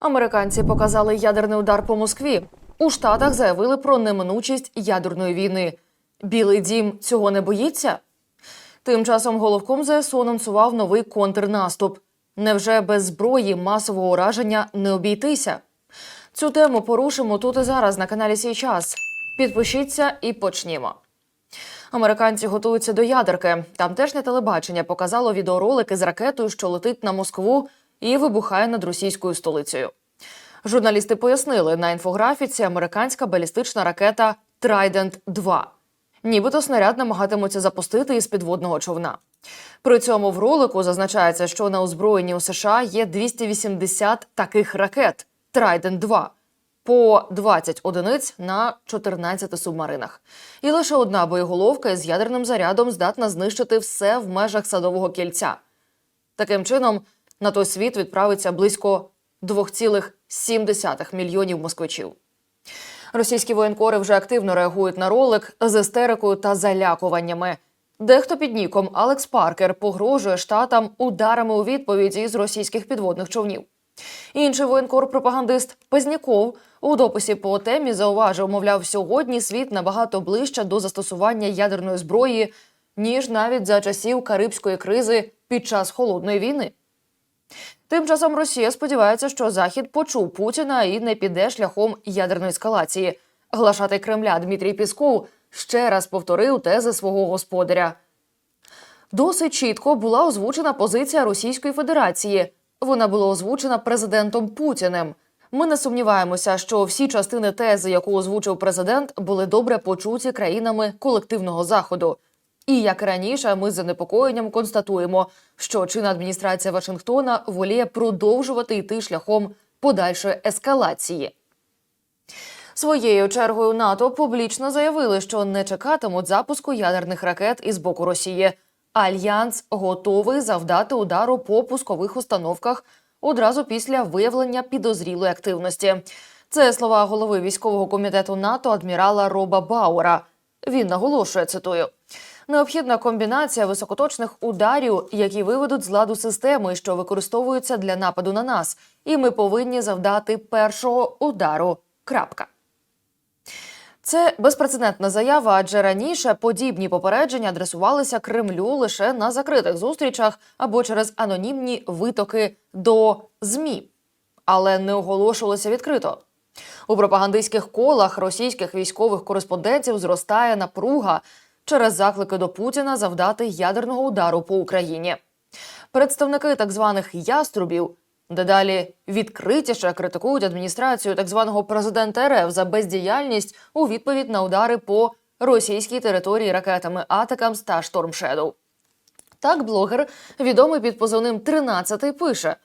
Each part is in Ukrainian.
Американці показали ядерний удар по Москві. У Штатах заявили про неминучість ядерної війни. Білий дім цього не боїться. Тим часом головком ЗСУ анонсував новий контрнаступ. Невже без зброї масового ураження не обійтися? Цю тему порушимо тут і зараз на каналі Сій час. Підпишіться і почнімо. Американці готуються до ядерки. Тамтешнє телебачення показало відеоролики з ракетою, що летить на Москву і вибухає над російською столицею. Журналісти пояснили, на інфографіці американська балістична ракета Трайдент 2 Нібито снаряд намагатимуться запустити із підводного човна. При цьому в ролику зазначається, що на озброєнні у США є 280 таких ракет Трайдент 2 по 20 одиниць на 14 субмаринах. І лише одна боєголовка із ядерним зарядом здатна знищити все в межах садового кільця. Таким чином, на той світ відправиться близько 2,7 мільйонів москвичів. Російські воєнкори вже активно реагують на ролик з істерикою та залякуваннями. Дехто під ніком Алекс Паркер погрожує штатам ударами у відповідь із російських підводних човнів. Інший воєнкор-пропагандист Пазняков у дописі по темі зауважив, мовляв, сьогодні світ набагато ближче до застосування ядерної зброї, ніж навіть за часів Карибської кризи під час холодної війни. Тим часом Росія сподівається, що Захід почув Путіна і не піде шляхом ядерної ескалації. Глашатий Кремля Дмитрій Пісков ще раз повторив тези свого господаря. Досить чітко була озвучена позиція Російської Федерації. Вона була озвучена президентом Путіним. Ми не сумніваємося, що всі частини тези, яку озвучив президент, були добре почуті країнами колективного заходу. І як раніше, ми з занепокоєнням констатуємо, що чинна адміністрація Вашингтона воліє продовжувати йти шляхом подальшої ескалації. Своєю чергою НАТО публічно заявили, що не чекатимуть запуску ядерних ракет із боку Росії. Альянс готовий завдати удару по пускових установках одразу після виявлення підозрілої активності. Це слова голови військового комітету НАТО адмірала Роба Бауера. Він наголошує цитую. Необхідна комбінація високоточних ударів, які виведуть з ладу системи, що використовуються для нападу на нас, і ми повинні завдати першого удару. Крапка. Це безпрецедентна заява, адже раніше подібні попередження адресувалися Кремлю лише на закритих зустрічах або через анонімні витоки до ЗМІ, але не оголошувалося відкрито. У пропагандистських колах російських військових кореспондентів зростає напруга через заклики до Путіна завдати ядерного удару по Україні. Представники так званих яструбів дедалі відкритіше критикують адміністрацію так званого президента РФ за бездіяльність у відповідь на удари по російській території ракетами Атакамс та Штормшедоу. Так, блогер, відомий під позивним «13», пише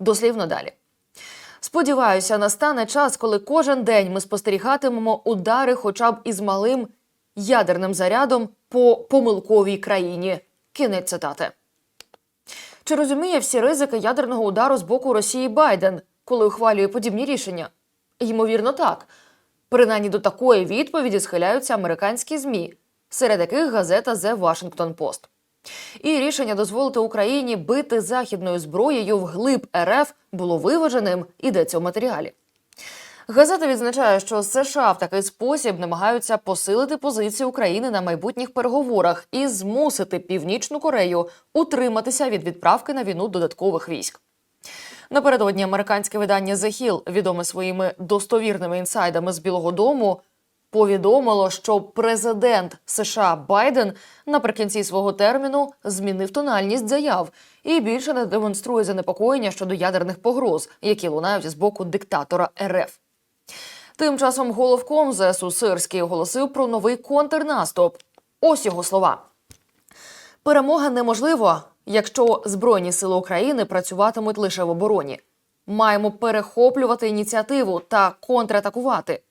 дослівно далі. Сподіваюся, настане час, коли кожен день ми спостерігатимемо удари, хоча б із малим ядерним зарядом по помилковій країні. Кінець цитати. Чи розуміє всі ризики ядерного удару з боку Росії Байден, коли ухвалює подібні рішення? Ймовірно, так. Принаймні до такої відповіді схиляються американські змі, серед яких газета The Washington Post. І рішення дозволити Україні бити західною зброєю вглиб РФ було виваженим, ідеться у матеріалі. Газета відзначає, що США в такий спосіб намагаються посилити позицію України на майбутніх переговорах і змусити Північну Корею утриматися від відправки на війну додаткових військ. Напередодні американське видання The Hill, відоме своїми достовірними інсайдами з Білого Дому, повідомило, що президент США Байден наприкінці свого терміну змінив тональність заяв і більше не демонструє занепокоєння щодо ядерних погроз, які лунають з боку диктатора РФ. Тим часом головком ЗСУ Сирський оголосив про новий контрнаступ. Ось його слова. Перемога неможлива, якщо Збройні сили України працюватимуть лише в обороні. Маємо перехоплювати ініціативу та контратакувати.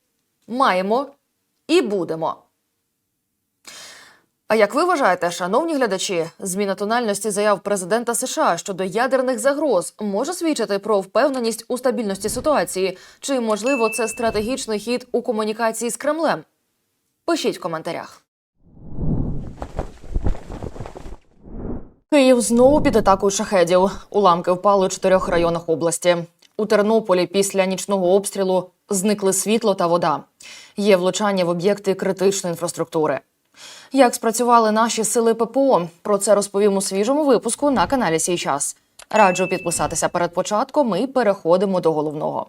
Маємо і будемо. А як ви вважаєте, шановні глядачі, зміна тональності заяв президента США щодо ядерних загроз може свідчити про впевненість у стабільності ситуації? Чи можливо це стратегічний хід у комунікації з Кремлем? Пишіть в коментарях. Київ знову під атакою шахедів. Уламки впали у чотирьох районах області. У Тернополі після нічного обстрілу зникли світло та вода. Є влучання в об'єкти критичної інфраструктури. Як спрацювали наші сили ППО? Про це розповім у свіжому випуску на каналі Сій час. Раджу підписатися перед початком і переходимо до головного.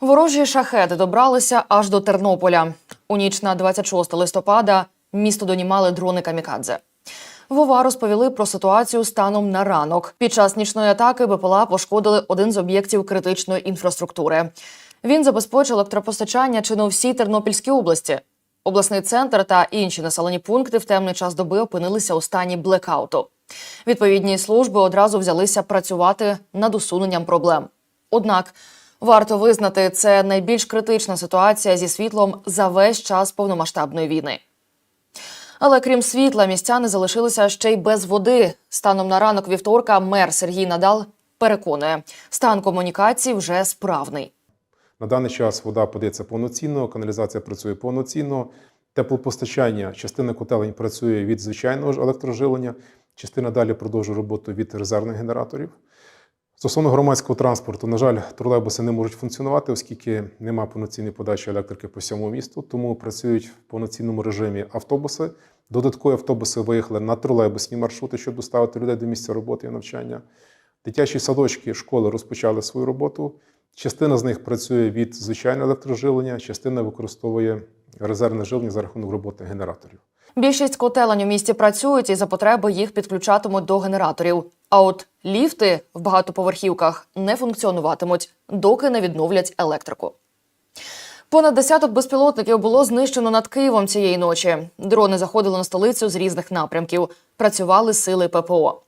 Ворожі шахеди добралися аж до Тернополя. У ніч на 26 листопада місто донімали дрони камікадзе. Вова розповіли про ситуацію станом на ранок. Під час нічної атаки БПЛА пошкодили один з об'єктів критичної інфраструктури. Він забезпечив електропостачання чи не всій Тернопільській області. Обласний центр та інші населені пункти в темний час доби опинилися у стані блекауту. Відповідні служби одразу взялися працювати над усуненням проблем. Однак варто визнати, це найбільш критична ситуація зі світлом за весь час повномасштабної війни. Але крім світла, містяни залишилися ще й без води. Станом на ранок вівторка мер Сергій Надал переконує, стан комунікацій вже справний. На даний час вода подається повноцінно, каналізація працює повноцінно, теплопостачання, частина котелень працює від звичайного ж електроживлення, частина далі продовжує роботу від резервних генераторів. Стосовно громадського транспорту, на жаль, тролейбуси не можуть функціонувати, оскільки немає повноцінної подачі електрики по всьому місту, тому працюють в повноцінному режимі автобуси. Додаткові автобуси виїхали на тролейбусні маршрути, щоб доставити людей до місця роботи і навчання. Дитячі садочки, школи розпочали свою роботу. Частина з них працює від звичайного електроживлення, частина використовує резервне живлення за рахунок роботи генераторів. Більшість котелень у місті працюють і за потреби їх підключатимуть до генераторів. А от ліфти в багатоповерхівках не функціонуватимуть, доки не відновлять електрику. Понад десяток безпілотників було знищено над Києвом цієї ночі. Дрони заходили на столицю з різних напрямків. Працювали сили ППО.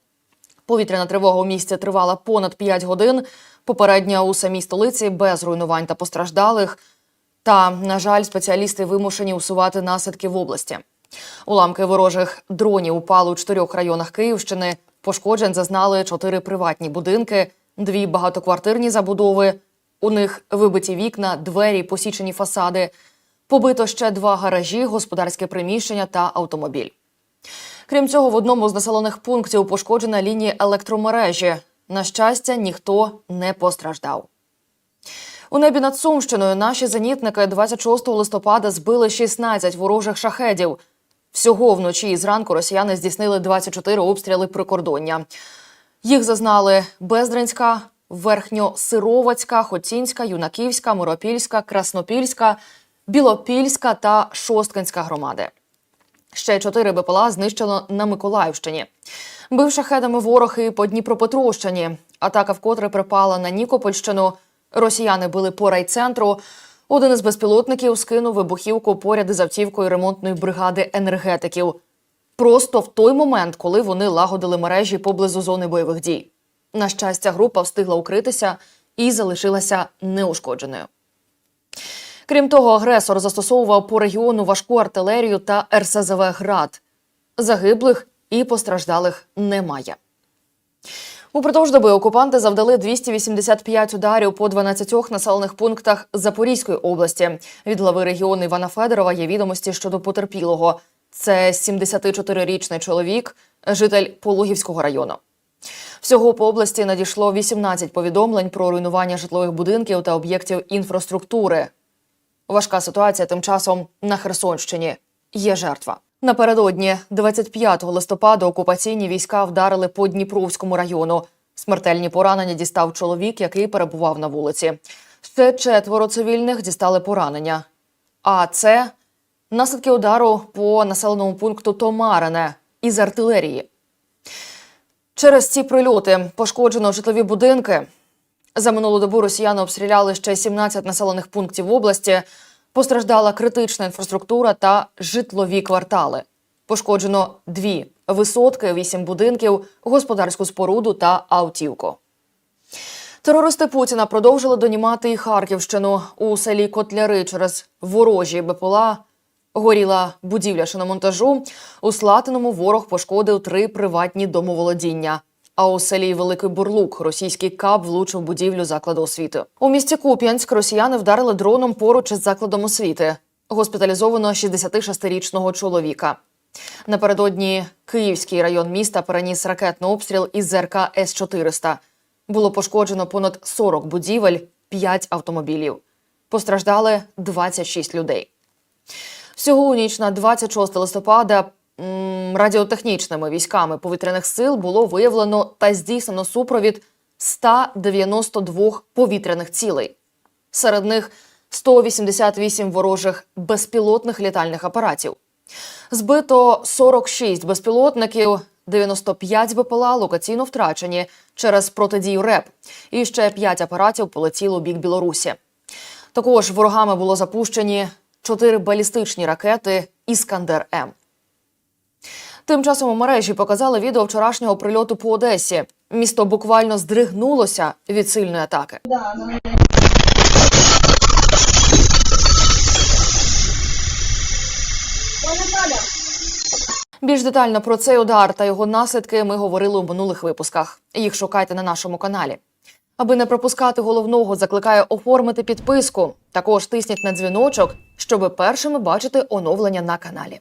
Повітряна тривога у місті тривала понад 5 годин. Попередня у самій столиці без руйнувань та постраждалих. Та, на жаль, спеціалісти вимушені усувати наслідки в області. Уламки ворожих дронів упали у чотирьох районах Київщини. Пошкоджень зазнали чотири приватні будинки, дві багатоквартирні забудови. У них вибиті вікна, двері, посічені фасади. Побито ще два гаражі, господарське приміщення та автомобіль. Крім цього, в одному з населених пунктів пошкоджена лінія електромережі. На щастя, ніхто не постраждав. У небі над Сумщиною наші зенітники 26 листопада збили 16 ворожих шахедів. Всього вночі і зранку росіяни здійснили 24 обстріли прикордоння. Їх зазнали Бездринська, Верхньосировацька, Хотінська, Юнаківська, Миропільська, Краснопільська, Білопільська та Шосткинська громади. Ще чотири БПЛА знищено на Миколаївщині. Бив шахедами ворог і по Дніпропетровщині. Атака вкотре припала на Нікопольщину. Росіяни били по райцентру. Один із безпілотників скинув вибухівку поряд із автівкою ремонтної бригади енергетиків. Просто в той момент, коли вони лагодили мережі поблизу зони бойових дій. На щастя, група встигла укритися і залишилася неушкодженою. Крім того, агресор застосовував по регіону важку артилерію та РСЗВ «Град». Загиблих і постраждалих немає. Упродовж доби окупанти завдали 285 ударів по 12 населених пунктах Запорізької області. Від глави регіону Івана Федорова є відомості щодо потерпілого. Це 74-річний чоловік, житель Пологівського району. Всього по області надійшло 18 повідомлень про руйнування житлових будинків та об'єктів інфраструктури. Важка ситуація тим часом на Херсонщині. Є жертва. Напередодні, 25 листопада, окупаційні війська вдарили по Дніпровському району. Смертельні поранення дістав чоловік, який перебував на вулиці. Ще четверо цивільних дістали поранення. А це наслідки удару по населеному пункту Томарине із артилерії. Через ці прильоти пошкоджено житлові будинки. За минулу добу росіяни обстріляли ще 17 населених пунктів області. Постраждала критична інфраструктура та житлові квартали. Пошкоджено дві висотки, вісім будинків, господарську споруду та автівку. Терористи Путіна продовжили донімати і Харківщину у селі Котляри через ворожі БПЛА. Горіла будівля шиномонтажу. У Слатиному ворог пошкодив три приватні домоволодіння. А у селі Великий Бурлук російський кап влучив будівлю закладу освіти. У місті Куп'янськ росіяни вдарили дроном поруч із закладом освіти. Госпіталізовано 66-річного чоловіка. Напередодні Київський район міста переніс ракетний обстріл із ЗРК С-400. Було пошкоджено понад 40 будівель, 5 автомобілів. Постраждали 26 людей. Всього у ніч на 26 листопада радіотехнічними військами повітряних сил було виявлено та здійснено супровід 192 повітряних цілей. Серед них 188 ворожих безпілотних літальних апаратів. Збито 46 безпілотників, 95 БПЛА локаційно втрачені через протидію РЕП. І ще 5 апаратів полетіло у бік Білорусі. Також ворогами було запущені 4 балістичні ракети Іскандер М. Тим часом у мережі показали відео вчорашнього прильоту по Одесі. Місто буквально здригнулося від сильної атаки. Більш детально про цей удар та його наслідки ми говорили у минулих випусках. Їх шукайте на нашому каналі. Аби не пропускати головного, закликаю оформити підписку. Також тисніть на дзвіночок, щоби першими бачити оновлення на каналі.